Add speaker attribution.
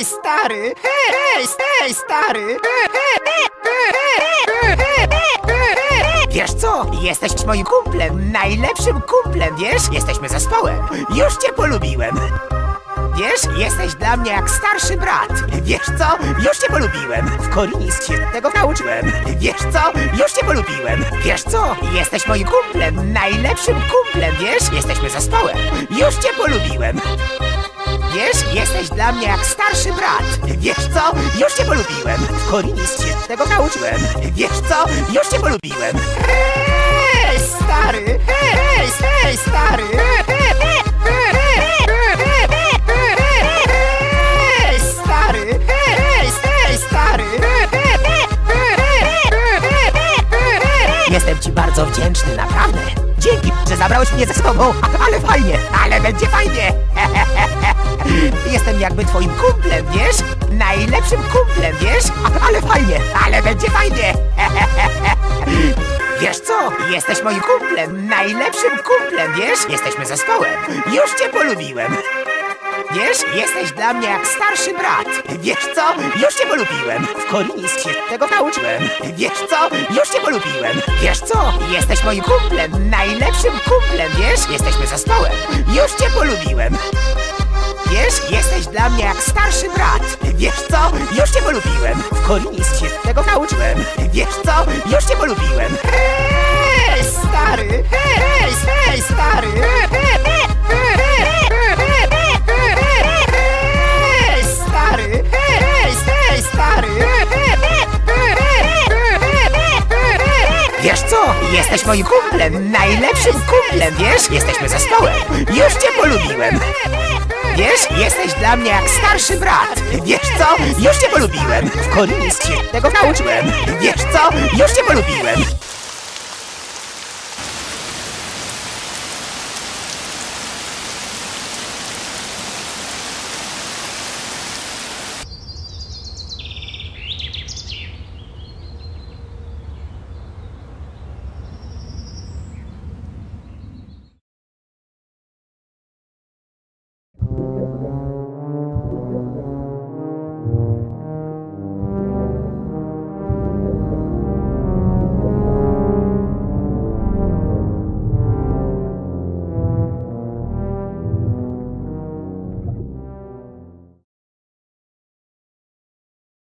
Speaker 1: stary! Hej, hej, stary! Wiesz co? Jesteś moim kumplem, najlepszym kumplem, wiesz? Jesteśmy zespołem. Już cię polubiłem. Wiesz, jesteś dla mnie jak starszy brat. Wiesz co? Już cię polubiłem. W Korinis się tego nauczyłem. Wiesz co? Już cię polubiłem. Wiesz co? Jesteś moim kumplem, najlepszym kumplem, wiesz? Jesteśmy zespołem. Już cię polubiłem. Wiesz, jesteś dla mnie jak starszy brat. Wiesz co? Już cię polubiłem. W Korinis się tego nauczyłem. Wiesz co? Już cię polubiłem. Hej, stary! Hej, hej, stary! Hej, stary! Hej, stary! Jestem ci bardzo wdzięczny, naprawdę. Dzięki, że zabrałeś mnie ze sobą, ale fajnie, ale będzie fajnie. Jestem jakby twoim kumplem, wiesz? Najlepszym kumplem, wiesz? Ale fajnie, ale będzie fajnie. Wiesz co? Jesteś moim kumplem, najlepszym kumplem, wiesz? Jesteśmy zespołem. Już cię polubiłem. Wiesz, jesteś dla mnie jak starszy brat. Wiesz co? Już cię polubiłem. W Korinis się tego nauczyłem. Wiesz co? Już cię polubiłem. Wiesz co? Jesteś moim kumplem, najlepszym kumplem, wiesz? Jesteśmy zespołem. Już cię polubiłem. Wiesz, jesteś dla mnie jak starszy brat. Wiesz co? Już cię polubiłem. W Korinis się tego nauczyłem. Wiesz co? Już cię polubiłem. Hej, stary! Wiesz co? Jesteś moim kumplem, najlepszym kumplem, wiesz? Jesteśmy zespołem. Już cię polubiłem. Wiesz, jesteś dla mnie jak starszy brat. Wiesz co? Już cię polubiłem. W Korinis się tego nauczyłem. Wiesz co? Już cię polubiłem.